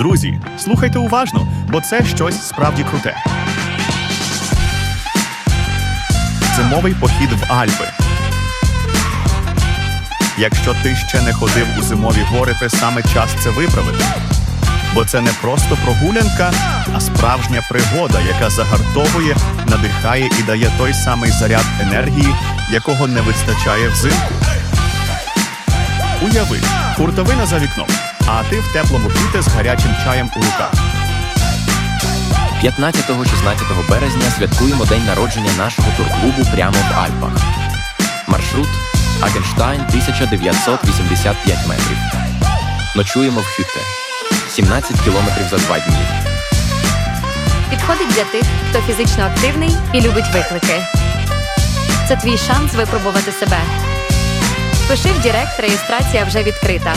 Друзі, слухайте уважно, бо це щось справді круте. Зимовий похід в Альпи. Якщо ти ще не ходив у зимові гори, то саме час це виправити. Бо це не просто прогулянка, а справжня пригода, яка загартовує, надихає і дає той самий заряд енергії, якого не вистачає взимку. Уяви, хуртовина за вікном, а ти в теплому піте з гарячим чаєм у руках. 15-16 березня святкуємо день народження нашого турклубу прямо в Альпах. Маршрут Агенштайн 1985 метрів. Ночуємо в Хютте. 17 кілометрів за два дні. Підходить для тих, хто фізично активний і любить виклики. Це твій шанс випробувати себе. Пиши в Дірект, реєстрація вже відкрита.